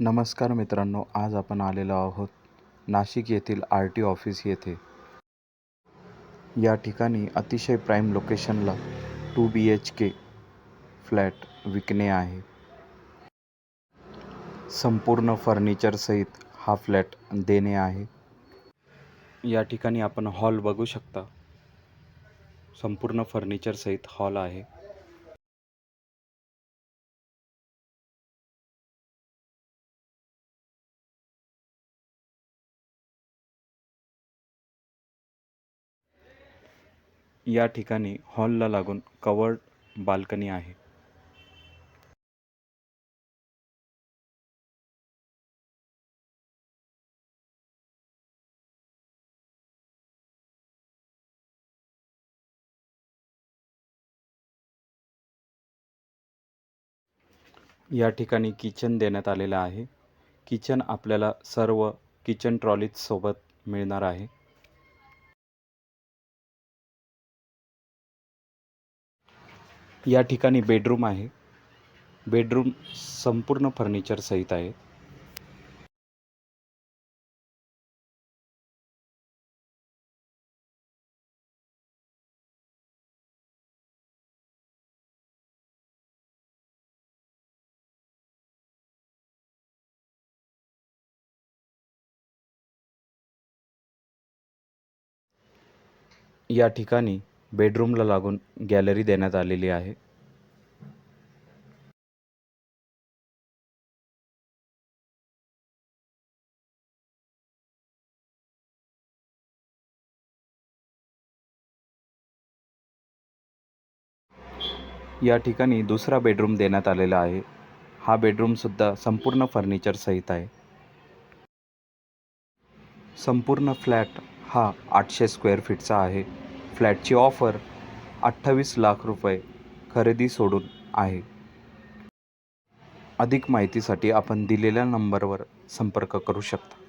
नमस्कार मित्रांनो आज आपण आलेलो आहोत नाशिक येथील आर टी ऑफिस येथे. या ठिकाणी अतिशय प्राईम लोकेशनला two B H K flat विकणे आहे. संपूर्ण फर्निचरसहित हा फ्लॅट देणे आहे. या ठिकाणी आपण हॉल बघू शकता. संपूर्ण फर्निचरसहित हॉल आहे. या ठिकाणी हॉलला लागून कवर्ड बाल्कनी आहे. या ठिकाणी किचन देण्यात आलेलं आहे. किचन आपल्याला सर्व किचन ट्रॉलीज सोबत मिळणार आहे. या बेडरूम आहे. बेडरूम संपूर्ण फर्निचर सहित आहे. या ठिकाणी बेडरूमला लागून गॅलरी देण्यात आलेली आहे. या ठिकाणी दुसरा बेडरूम देण्यात आलेला आहे. हा बेडरूमसुद्धा संपूर्ण फर्निचर सहित आहे. संपूर्ण फ्लॅट हा आठशे स्क्वेअर फीटचा आहे. फ्लॅटची ऑफर अठ्ठावीस लाख रुपये खरेदी सोडून आहे. अधिक माहितीसाठी आपण दिलेल्या नंबरवर संपर्क करू शकता.